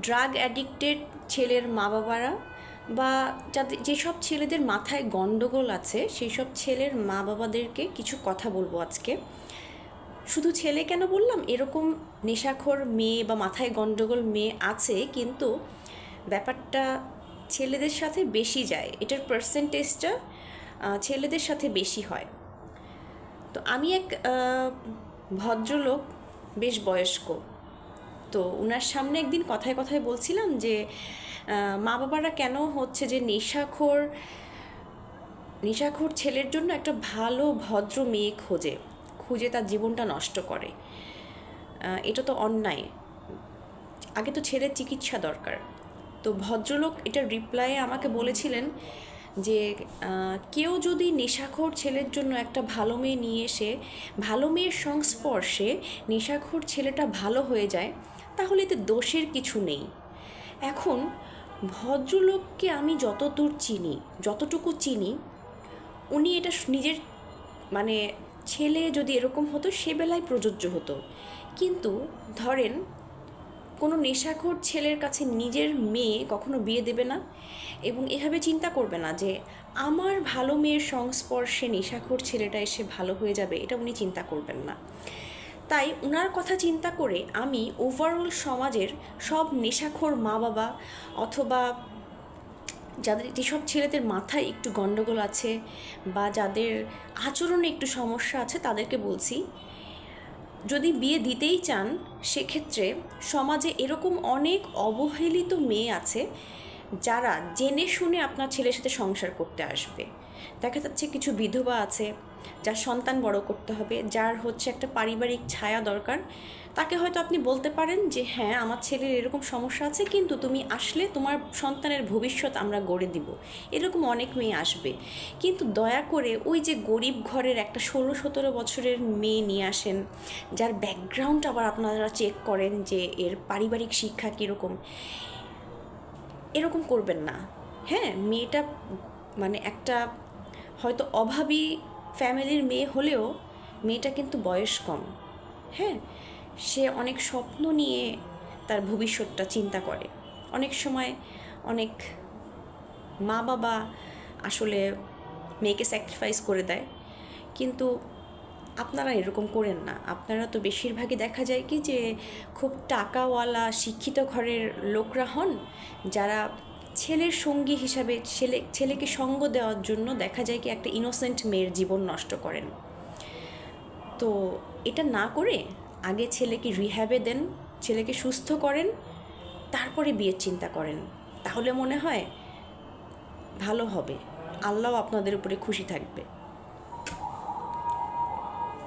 Drug addicted ছেলের মা বাবারা বা যাদের, যেসব ছেলেদের মাথায় গণ্ডগোল আছে সেই সব ছেলের মা বাবাদেরকে কিছু কথা বলব আজকে। শুধু ছেলে কেন বললাম? এরকম নেশাখোর মেয়ে বা মাথায় গণ্ডগোল মেয়ে আছে, কিন্তু ব্যাপারটা ছেলেদের সাথে বেশি যায়। এটার পার্সেন্টেজটা ছেলেদের সাথে বেশি হয়। তো আমি এক ভদ্রলোক, বেশ বয়স্ক। তো ওনার সামনে একদিন কথায় কথায় বলছিলাম যে মা বাবারা কেন হচ্ছে যে নেশাখোর নেশাখোর ছেলের জন্য একটা ভালো ভদ্র মেয়ে খোঁজে, খুঁজে তার জীবনটা নষ্ট করে। এটা তো অন্যায়। আগে তো ছেলের চিকিৎসা দরকার। তো ভদ্রলোক এটার রিপ্লাইয়ে আমাকে বলেছিলেন যে কেউ যদি নেশাখোর ছেলের জন্য একটা ভালো মেয়ে নিয়ে এসে, ভালো মেয়ের সংস্পর্শে নেশাখোর ছেলেটা ভালো হয়ে যায়, তাহলে এতে দোষের কিছু নেই। এখন, ভদ্রলোককে আমি যতদূর চিনি, যতটুকু চিনি, উনি এটা নিজের মানে ছেলে যদি এরকম হতো, সে বেলায় প্রযোজ্য হতো। কিন্তু ধরেন কোনো নেশাখোর ছেলের কাছে নিজের মেয়ে কখনো বিয়ে দেবে না এবং এভাবে চিন্তা করবে না যে আমার ভালো মেয়ের সংস্পর্শে নেশাখোর ছেলেটা এসে ভালো হয়ে যাবে, এটা উনি চিন্তা করবেন না। তাই ওনার কথা চিন্তা করে আমি ওভারঅল সমাজের সব নেশাখোর মা বাবা অথবা যাদের যেসব ছেলেদের মাথায় একটু গণ্ডগোল আছে বা যাদের আচরণে একটু সমস্যা আছে তাদেরকে বলছি যদি বিয়ে দিতেই চান, সেক্ষেত্রে সমাজে এরকম অনেক অবহেলিত মেয়ে আছে যারা জেনে শুনে আপনার ছেলের সাথে সংসার করতে আসবে। দেখা যাচ্ছে কিছু বিধবা আছে যার সন্তান বড় করতে হবে, যার হচ্ছে একটা পারিবারিক ছায়া দরকার, তাকে হয়তো আপনি বলতে পারেন যে হ্যাঁ আমার ছেলের এরকম সমস্যা আছে, কিন্তু তুমি আসলে তোমার সন্তানের ভবিষ্যৎ আমরা গড়ে দিব। এরকম অনেক মেয়ে আসবে। কিন্তু দয়া করে ওই যে গরিব ঘরের একটা ষোলো সতেরো বছরের মেয়ে নিয়ে আসেন, যার ব্যাকগ্রাউন্ড আবার আপনারা চেক করেন যে এর পারিবারিক শিক্ষা কীরকম, এরকম করবেন না। হ্যাঁ মেয়েটা মানে একটা হয়তো অভাবী ফ্যামিলির মেয়ে হলেও মেয়েটা কিন্তু বয়স কম। হ্যাঁ সে অনেক স্বপ্ন নিয়ে তার ভবিষ্যৎটা চিন্তা করে। অনেক সময় অনেক মা বাবা আসলে মেয়েকে স্যাক্রিফাইস করে দেয়। কিন্তু আপনারা এরকম করেন না। আপনারা তো বেশিরভাগই দেখা যায় কি যে খুব টাকাওয়ালা, শিক্ষিত ঘরের লোকরা হন যারা ছেলের সঙ্গী হিসাবে ছেলে, ছেলেকে সঙ্গ দেওয়ার জন্য দেখা যায় কি একটা ইনোসেন্ট মেয়ের জীবন নষ্ট করেন। তো এটা না করে আগে ছেলেকে রিহ্যাবে দেন, ছেলেকে সুস্থ করেন, তারপরে বিয়ের চিন্তা করেন। তাহলে মনে হয় ভালো হবে। আল্লাহ আপনাদের উপরে খুশি থাকবে।